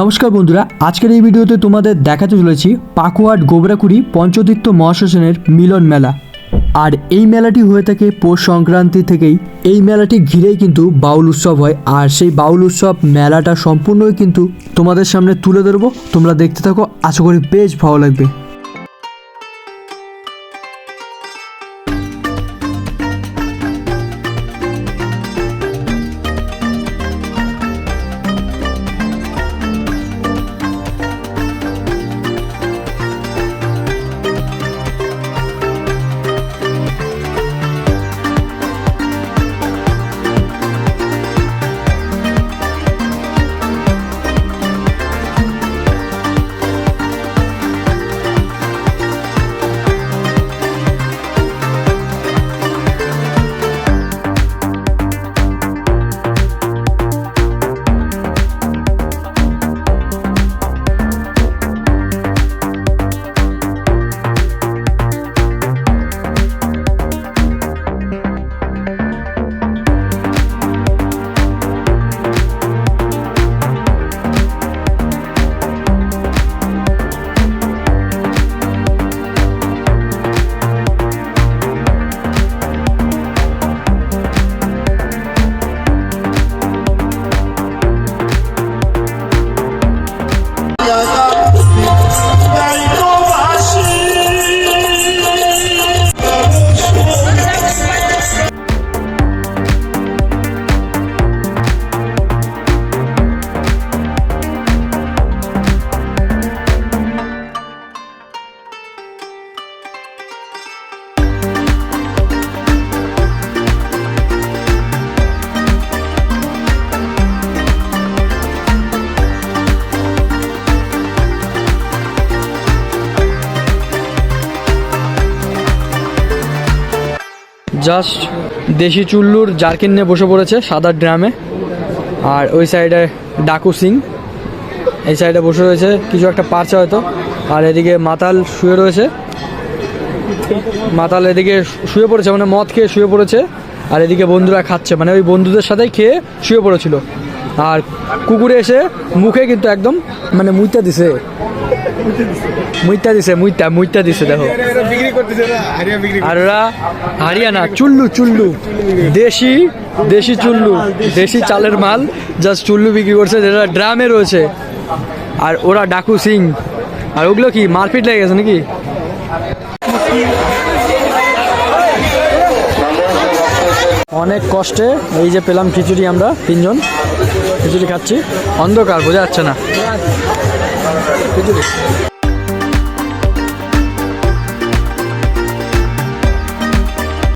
নমস্কার বন্ধুরা, আজকের এই ভিডিওতে তোমাদের দেখাতে চলেছি পাকুয়াট গোবরাকুড়ি পঞ্চতীর্থ মহাশ্মশানের মিলন মেলা। আর এই মেলাটি হয়ে থাকে পৌষ সংক্রান্তি থেকেই। এই মেলাটি ঘিরেই কিন্তু বাউল উৎসব হয়। আর সেই বাউল উৎসব মেলাটা সম্পূর্ণই কিন্তু তোমাদের সামনে তুলে ধরবো। তোমরা দেখতে থাকো, আশা করি বেশ ভালো লাগবে। জাস্ট দেশি চুল্লুর জার্কিন নিয়ে বসে পড়েছে সাদা ড্রামে। আর ওই সাইডে ডাকু সিং। এই সাইডে বসে রয়েছে কিছু একটা পারছে হয়তো। আর এদিকে মাতাল শুয়ে রয়েছে। মাতাল এদিকে শুয়ে পড়েছে মানে মদ খেয়ে শুয়ে পড়েছে। আর এদিকে বন্ধুরা খাচ্ছে মানে ওই বন্ধুদের সাথেই খেয়ে শুয়ে পড়েছিল। আর কুকুরে এসে মুখে কিন্তু একদম মানে মুইতা দিছে। মুইতা দিছে, মুইতা মুইতা দিছে, দেখো। আর ওরা হারিয়ানা চুল্লু চুল্লু। দেশি দেশি চুল্লু, দেশি চালের মাল জাস্ট চুল্লু বিক্রি করছে, যেটা ড্রামে রয়েছে। আর ওরা ডাকু সিং। আর ওগুলো কি, মারপিট লেগে গেছে নাকি? অনেক কষ্টে এই যে পেলাম খিচুড়ি আমরা, তিনজন। খিচুড়ি খাচ্ছি। অন্ধকার, বোঝা যাচ্ছে না। খিচুড়ি।